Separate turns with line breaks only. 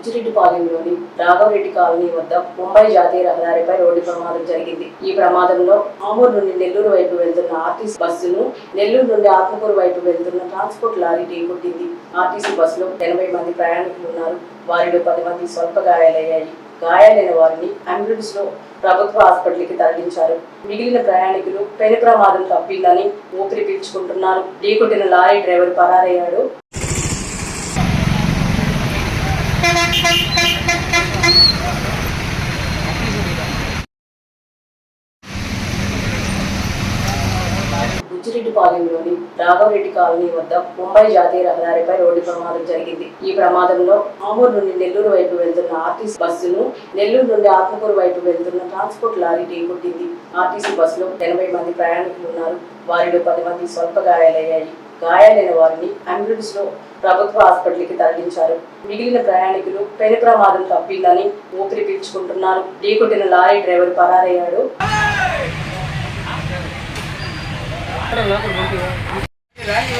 బుచ్చిరెడ్డిపాలెంలోని Raghava Reddy colony వద్ద ముంబై జాతీయ రహదారిపై రోడ్డు ప్రమాదం జరిగింది. ఈ ప్రమాదంలో ఆమూరు నుండి నెల్లూరు వైపు వెళ్తున్న ఆర్టీసీ బస్సును నెల్లూరు నుండి ఆత్మకూరు వైపు వెళ్తున్న ట్రాన్స్పోర్ట్ లారీ ఢీకొట్టింది. ఆర్టీసీ బస్సులో ఎనభై మంది ప్రయాణికులు ఉన్నారు. వారిలో పది మంది స్వల్ప గాయాలయ్యాయి. గాయాలైన వారిని అంబులెన్స్లో ప్రభుత్వ హాస్పిటల్కి తరలించారు. మిగిలిన ప్రయాణికులు పెను ప్రమాదం తప్పిందని ఊపిరి పీల్చుకుంటున్నారు. ఢీకొట్టిన లారీ డ్రైవర్ పరారయ్యాడు. బుచ్చిరెడ్డిపాలెంలోని రాఘవరెడ్డి కాలనీ వద్ద ముంబై జాతీయ రహదారిపై రోడ్డు ప్రమాదం జరిగింది. ఈ ప్రమాదంలో ఆమూరు నుండి నెల్లూరు వైపు వెళ్తున్న ఆర్టీసీ బస్సును నెల్లూరు నుండి ఆత్మకూరు వైపు వెళ్తున్న ట్రాన్స్పోర్ట్ లారీ ఢీకొట్టింది. ఆర్టీసీ బస్సులో ఎనభై మంది ప్రయాణికులు ఉన్నారు. వారిలో పది మంది స్వల్ప గాయాలయ్యాయి. గాయాలైన వారిని అంబులెన్స్లో ప్రభుత్వ హాస్పిటల్కి తరలించారు. మిగిలిన ప్రయాణికులు పెను ప్రమాదం తప్పిందని ఊపిరి పీల్చుకుంటున్నారు. ఢీకొట్టిన లారీ డ్రైవర్ పరారయ్యాడు.
రాగి